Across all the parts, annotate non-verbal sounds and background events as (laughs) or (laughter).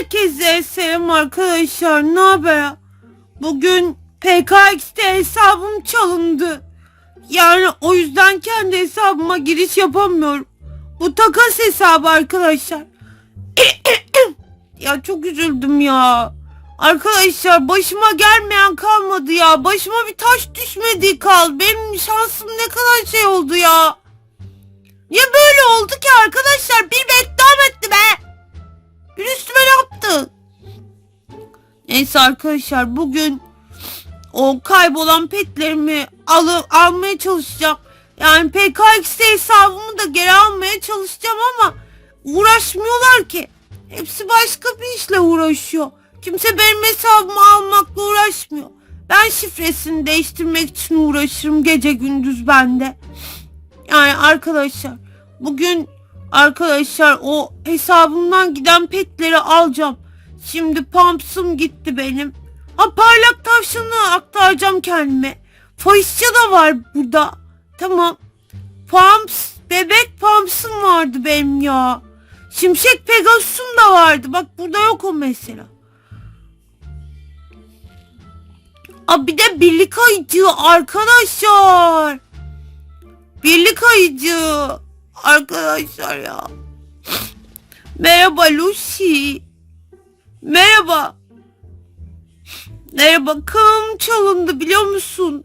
Herkese selam arkadaşlar. Ne haber? Bugün PKX'te hesabım çalındı. Yani o yüzden kendi hesabıma giriş yapamıyorum. Bu takas hesabı arkadaşlar. (coughs) ya çok üzüldüm ya. Arkadaşlar başıma gelmeyen kalmadı ya. Başıma bir taş düşmedi kal. Benim şansım ne kadar şey oldu ya. Niye böyle oldu ki arkadaşlar? Bir beddam etti be. Bir üstüme yaptı? Neyse arkadaşlar bugün o kaybolan petlerimi alı, almaya çalışacağım. Yani PKX'de hesabımı da geri almaya çalışacağım ama uğraşmıyorlar ki. Hepsi başka bir işle uğraşıyor. Kimse benim hesabımı almakla uğraşmıyor. Ben şifresini değiştirmek için uğraşırım gece gündüz bende. Yani arkadaşlar bugün arkadaşlar o hesabımdan giden petleri alacağım. Şimdi pumps'ım gitti benim. Ha parlak tavşanı aktaracağım kendime. Fahisçe da var burada. Tamam. Pumps, bebek pumps'ım vardı benim ya. Şimşek Pegasus'um da vardı. Bak burada yok o mesela. Aa, bir de birlik ayıcı arkadaşlar. Birlik ayıcı. Arkadaşlar ya. Merhaba Lucy. Merhaba. Merhaba kanalım çalındı biliyor musun?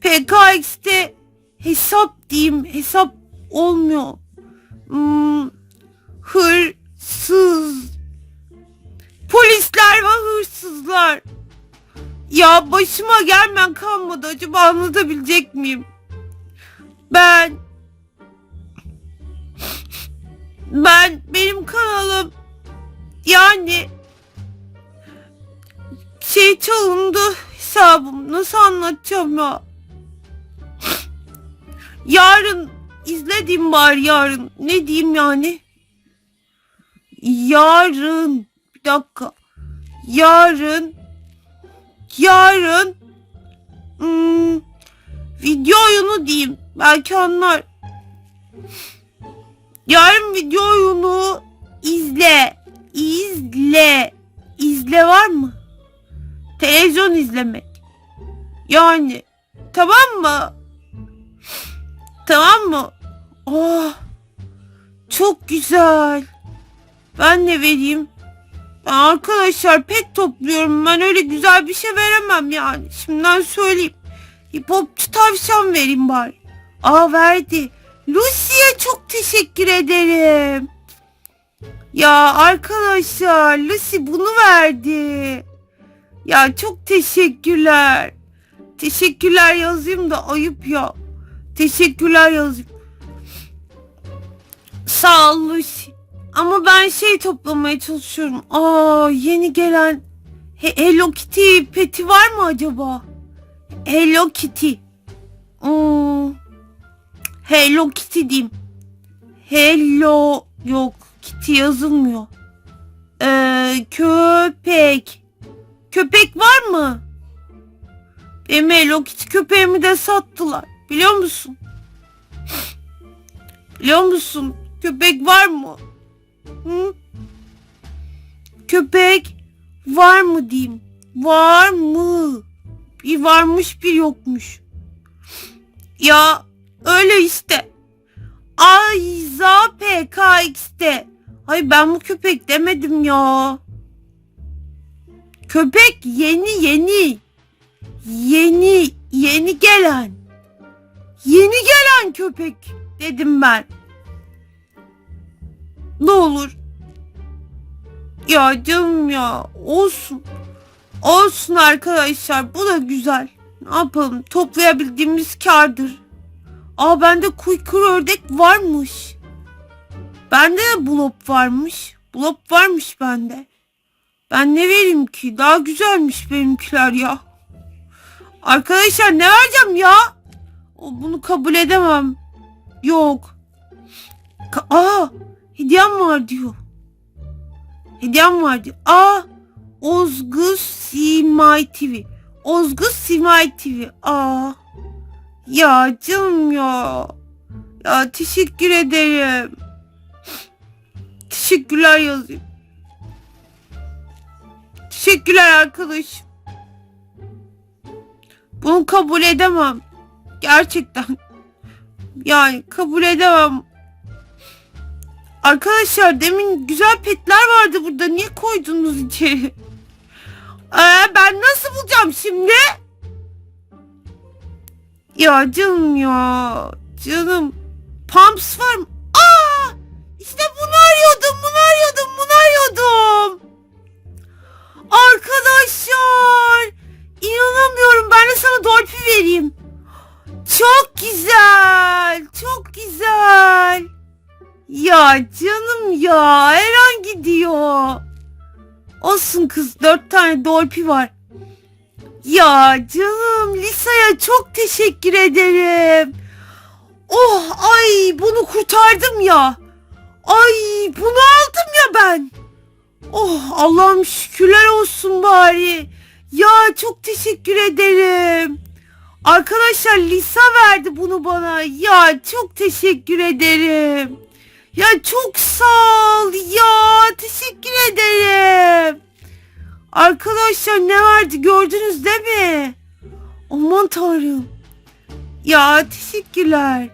PKX'te hesap diyeyim hesap olmuyor. Hmm, hırsız. Polisler ve hırsızlar. Ya başıma gelmen kalmadı acaba anlatabilecek miyim? Ben ben benim kanalım yani şey çalındı hesabım. Nasıl anlatacağım ya? Yarın izlediğim var yarın. Ne diyeyim yani? Yarın bir dakika. Yarın yarın hmm, video oyunu diyeyim. Belki anlar yarın video oyunu izle izle izle var mı televizyon izlemek yani tamam mı tamam mı oh çok güzel ben ne vereyim ben arkadaşlar pet topluyorum. Ben öyle güzel bir şey veremem yani. Şimdiden söyleyeyim. Hip hopçu tavşan vereyim bari. Aa verdi. Lucy'ye çok teşekkür ederim. Ya arkadaşlar Lucy bunu verdi. Ya çok teşekkürler. Teşekkürler yazayım da ayıp ya. Teşekkürler yazayım. Sağ ol Lucy. Ama ben şey toplamaya çalışıyorum. Aa yeni gelen He- Hello Kitty peti var mı acaba? Hello Kitty. Hmm. Hello Kitty diyeyim. Hello yok Kitty yazılmıyor. Ee, köpek. Köpek var mı? Benim Hello Kitty köpeğimi de sattılar. Biliyor musun? Biliyor musun? Köpek var mı? Hı? Köpek var mı diyeyim? Var mı? Bir varmış bir yokmuş. Ya öyle işte. Ayza PKX'te. Ay ben bu köpek demedim ya. Köpek yeni yeni. Yeni yeni gelen. Yeni gelen köpek dedim ben. Ne olur. Ya canım ya olsun. Olsun arkadaşlar bu da güzel. Ne yapalım toplayabildiğimiz kardır. Aa bende kuykur ördek varmış. Bende de blop varmış. Blop varmış bende. Ben ne vereyim ki? Daha güzelmiş benimkiler ya. Arkadaşlar ne vereceğim ya? O, bunu kabul edemem. Yok. Ka- Aa hediyem var diyor. Hediyem var diyor. Aa Ozgus Simay TV. Ozgus Simay TV. Aa. Ya canım ya. Ya teşekkür ederim. Teşekkürler yazayım. teşekkürler arkadaşım. Bunu kabul edemem. Gerçekten. Yani kabul edemem. Arkadaşlar demin güzel petler vardı burada. Niye koydunuz içeri? Ee, ben nasıl bulacağım şimdi? Ya canım ya. Canım. Pumps var mı? Aa! İşte bunu arıyordum, bunu arıyordum, bunu arıyordum. Arkadaşlar. inanamıyorum. Ben de sana dolpi vereyim. Çok güzel. Çok güzel. Ya canım ya. Her gidiyor. Olsun kız. Dört tane dolpi var. Ya canım Lisa'ya çok teşekkür ederim. Oh ay bunu kurtardım ya. Ay bunu aldım ya ben. Oh Allah'ım şükürler olsun bari. Ya çok teşekkür ederim. Arkadaşlar Lisa verdi bunu bana. Ya çok teşekkür ederim. Ya çok sağ ol. Ya teşekkür ederim. Arkadaşlar ne verdi gördünüz değil mi? Aman tanrım. Ya teşekkürler.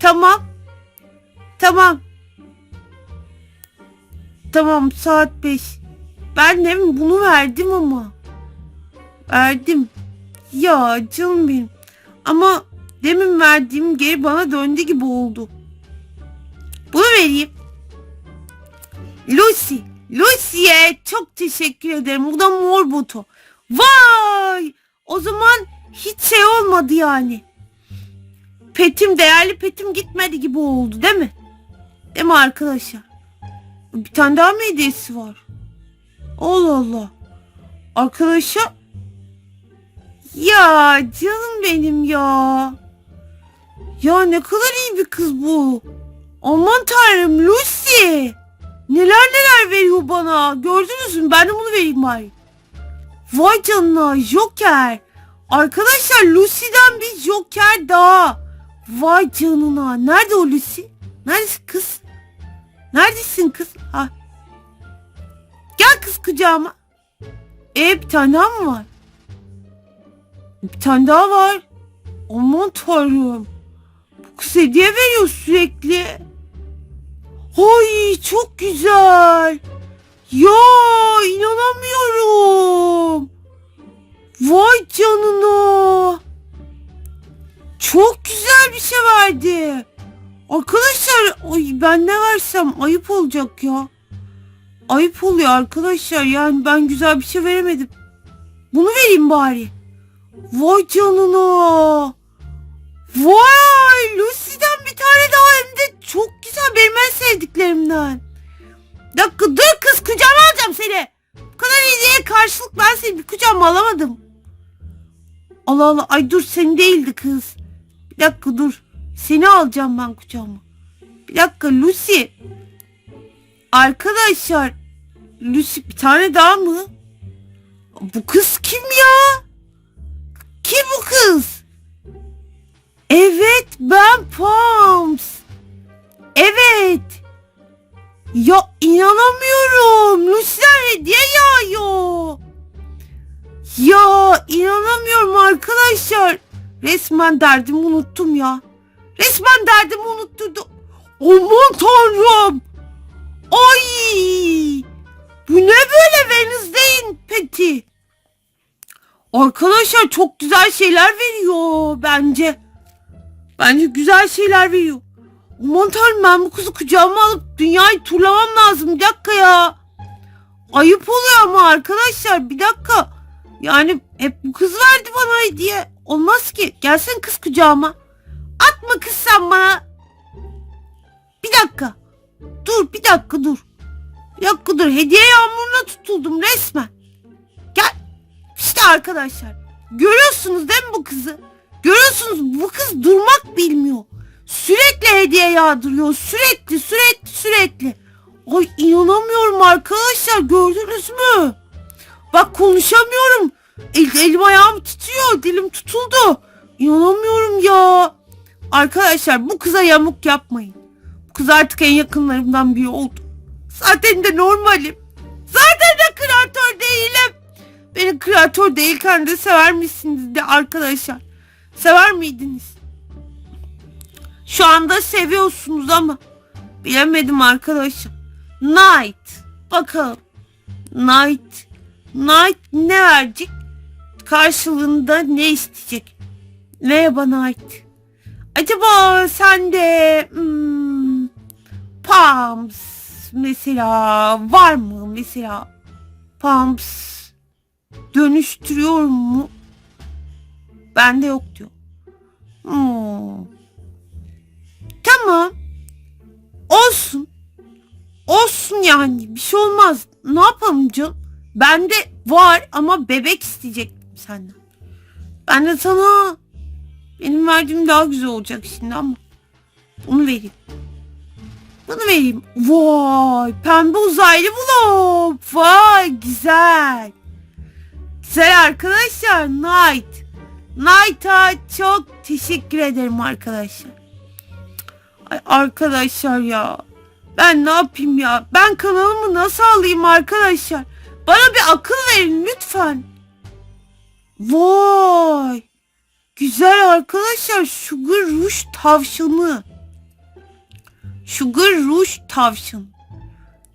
Tamam. Tamam. Tamam saat 5. Ben de bunu verdim ama. Verdim. Ya canım benim. Ama demin verdiğim geri bana döndü gibi oldu. Bunu vereyim. Lucy. Lucy'ye çok teşekkür ederim. Bu da mor botu. Vay! O zaman hiç şey olmadı yani. Petim değerli petim gitmedi gibi oldu değil mi? Değil mi arkadaşlar? Bir tane daha mı hediyesi var? Allah Allah. Arkadaşa ya canım benim ya. Ya ne kadar iyi bir kız bu. Aman tanrım Lucy. Neler neler veriyor bana. Gördünüz mü? Ben de bunu vereyim bari. Vay canına Joker. Arkadaşlar Lucy'den bir Joker daha. Vay canına. Nerede o Lucy? Neredesin kız? Neredesin kız? Ha. Gel kız kucağıma. E bir tane daha mı var? Bir tane daha var. Aman tanrım. Bu kız hediye veriyor sürekli. Ay çok güzel. Ya inanamıyorum. Vay canına. Çok güzel bir şey verdi. Arkadaşlar ay ben ne versem ayıp olacak ya. Ayıp oluyor arkadaşlar yani ben güzel bir şey veremedim. Bunu vereyim bari. Vay canına. Dakika dur kız kucağıma alacağım seni. Bu kadar hediyeye karşılık ben seni bir kucağıma alamadım. Allah Allah ay dur seni değildi kız. Bir dakika dur. Seni alacağım ben kucağıma. Bir dakika Lucy. Arkadaşlar. Lucy bir tane daha mı? Bu kız kim ya? Kim bu kız? Evet ben Pams. Evet. Ya inanamıyorum. Lucy'den hediye yağıyor. Ya inanamıyorum arkadaşlar. Resmen derdimi unuttum ya. Resmen derdimi unutturdu. Aman tanrım. Ay. Bu ne böyle Wednesday'in peti? Arkadaşlar çok güzel şeyler veriyor bence. Bence güzel şeyler veriyor. Aman tanrım ben bu kızı kucağıma alıp dünyayı turlamam lazım. Bir dakika ya. Ayıp oluyor ama arkadaşlar bir dakika. Yani hep bu kız verdi bana hediye. Olmaz ki. Gelsin kız kucağıma. Atma kız sen bana. Bir dakika. Dur bir dakika dur. Bir dakika dur. Hediye yağmuruna tutuldum resmen. Gel. İşte arkadaşlar. Görüyorsunuz değil mi bu kızı? Görüyorsunuz bu kız durmak bilmiyor. Hediye yağdırıyor. Sürekli sürekli sürekli. Ay inanamıyorum arkadaşlar gördünüz mü? Bak konuşamıyorum. El, elim ayağım titriyor. Dilim tutuldu. İnanamıyorum ya. Arkadaşlar bu kıza yamuk yapmayın. Bu kız artık en yakınlarımdan biri oldu. Zaten de normalim. Zaten de kreatör değilim. beni kreatör değilken de sever misiniz de arkadaşlar? Sever miydiniz? Şu anda seviyorsunuz ama bilemedim arkadaşım. Knight. Bakalım. Knight. Knight ne verecek? Karşılığında ne isteyecek? Merhaba Knight. Acaba sen de hmm, Pams mesela var mı mesela Pams dönüştürüyor mu? Bende yok diyor. Hmm. Tamam. Olsun. Olsun yani. Bir şey olmaz. Ne yapalım canım? Bende var ama bebek isteyecektim senden. Ben de sana benim verdiğim daha güzel olacak şimdi ama bunu vereyim. Bunu vereyim. Vay pembe uzaylı blok. Vay güzel. Güzel arkadaşlar. Night. Night'a çok teşekkür ederim arkadaşlar. Ay arkadaşlar ya. Ben ne yapayım ya? Ben kanalımı nasıl alayım arkadaşlar? Bana bir akıl verin lütfen. Vay. Güzel arkadaşlar. Sugar Rush tavşanı. Sugar Rush tavşan.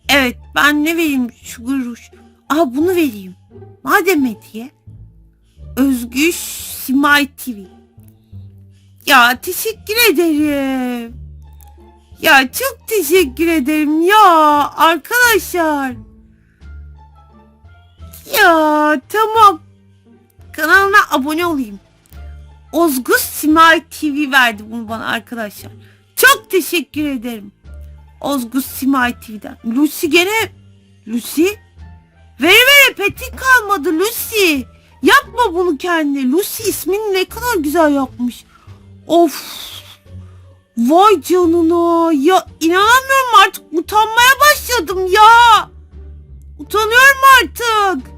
Evet ben ne vereyim Sugar Rush? Aha bunu vereyim. Madem hediye. Özgüç Simay TV. Ya teşekkür ederim. Ya çok teşekkür ederim ya arkadaşlar. Ya tamam. Kanalına abone olayım. Ozgus Simay TV verdi bunu bana arkadaşlar. Çok teşekkür ederim. Ozgus Simay TV'den. Lucy gene... Lucy? Vere vere petin kalmadı Lucy. Yapma bunu kendine. Lucy ismini ne kadar güzel yapmış. Of. Vay canına. Ya inanamıyorum artık. Utanmaya başladım ya. Utanıyorum artık.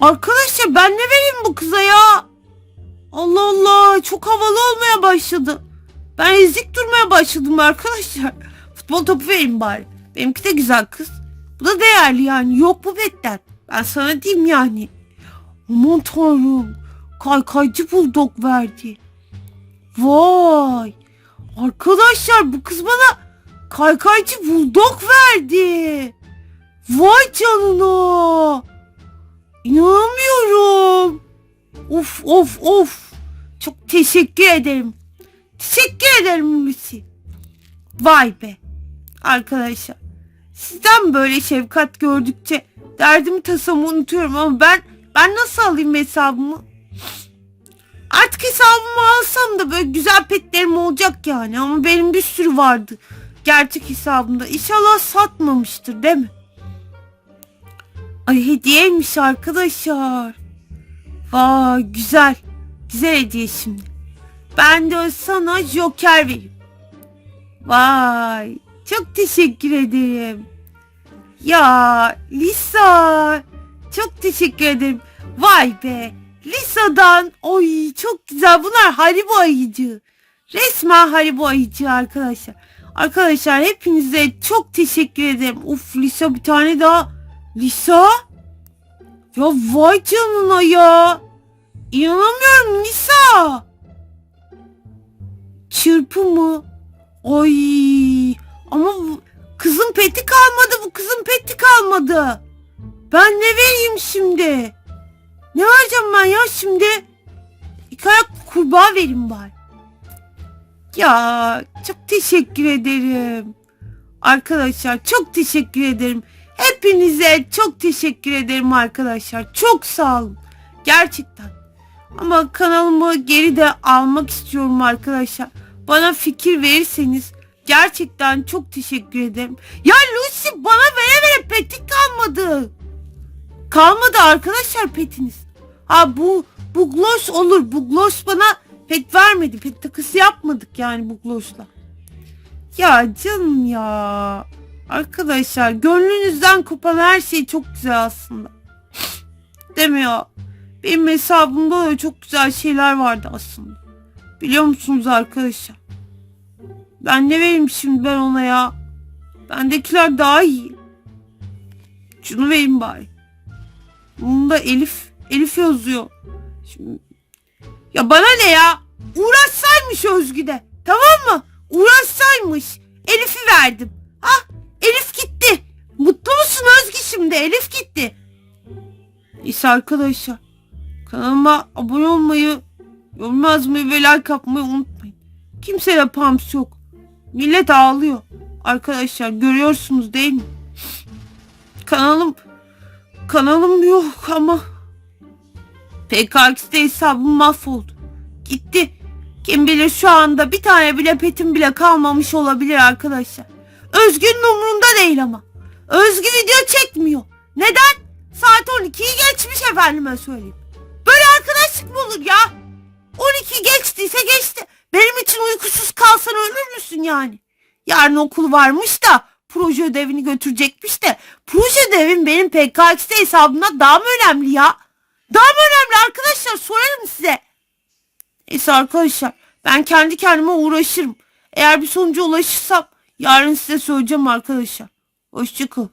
Arkadaşlar ben ne vereyim bu kıza ya? Allah Allah çok havalı olmaya başladı. Ben ezik durmaya başladım arkadaşlar. (laughs) Futbol topu vereyim bari. Benimki de güzel kız. Bu da değerli yani. Yok bu betten. Ben sana diyeyim yani. Aman tanrım. Kaykaycı buldog verdi. Vay. Arkadaşlar bu kız bana kaykaycı buldog verdi. Vay canına. İnanamıyorum. Of of of. Çok teşekkür ederim. Teşekkür ederim Lucy. Vay be. Arkadaşlar. Sizden böyle şefkat gördükçe derdimi tasamı unutuyorum ama ben ben nasıl alayım hesabımı? Artık hesabımı alsam da böyle güzel petlerim olacak yani ama benim bir sürü vardı. Gerçek hesabımda. İnşallah satmamıştır değil mi? Ay hediyeymiş arkadaşlar. Vay güzel. Güzel hediye şimdi. Ben de sana joker vereyim. Vay. Çok teşekkür ederim. Ya Lisa. Çok teşekkür ederim. Vay be. Lisa'dan. Oy çok güzel. Bunlar Haribo ayıcı. Resmen Haribo ayıcı arkadaşlar. Arkadaşlar hepinize çok teşekkür ederim. Uf Lisa bir tane daha. Lisa? Ya vay canına ya. İnanamıyorum Lisa. Çırpı mı? Ay ama kızın peti kalmadı bu kızın peti kalmadı. Ben ne vereyim şimdi? Ne vereceğim ben ya şimdi? İki ayak kurbağa vereyim bari. Ya çok teşekkür ederim. Arkadaşlar çok teşekkür ederim. Hepinize çok teşekkür ederim arkadaşlar. Çok sağ olun. Gerçekten. Ama kanalımı geri de almak istiyorum arkadaşlar. Bana fikir verirseniz gerçekten çok teşekkür ederim. Ya Lucy bana vere vere petin kalmadı. Kalmadı arkadaşlar petiniz. Ha bu bu gloss olur. Bu gloss bana pet vermedi. Pet takısı yapmadık yani bu glossla. Ya canım ya. Arkadaşlar gönlünüzden kopan her şey çok güzel aslında. Ya? Benim hesabımda da çok güzel şeyler vardı aslında. Biliyor musunuz arkadaşlar? Ben ne vereyim şimdi ben ona ya? Bendekiler daha iyi. Şunu vereyim bari. Bunda Elif, Elif yazıyor. Şimdi, ya bana ne ya? Uğraşsaymış Özgü de. Tamam mı? Uğraşsaymış. Elif'i verdim. Ah Elif gitti. Mutlu musun Özgü şimdi? Elif gitti. Neyse arkadaşlar. Kanalıma abone olmayı, yorum yazmayı ve like atmayı unutmayın. Kimseye pams yok. Millet ağlıyor. Arkadaşlar görüyorsunuz değil mi? Kanalım kanalım yok ama PKX'de hesabım mahvoldu. Gitti. Kim bilir şu anda bir tane bile petim bile kalmamış olabilir arkadaşlar. Özgün'ün umurunda değil ama. Özgü video çekmiyor. Neden? Saat 12'yi geçmiş efendime söyleyeyim. Böyle arkadaşlık mı olur ya? 12 geçtiyse geçti. Benim için uykusuz kalsan ölür müsün yani? Yarın okul varmış da proje ödevini götürecekmiş de proje ödevim benim PKX'de hesabımda daha mı önemli ya? Daha mı önemli arkadaşlar sorarım size. Neyse arkadaşlar ben kendi kendime uğraşırım. Eğer bir sonuca ulaşırsam yarın size söyleyeceğim arkadaşlar. Hoşçakalın.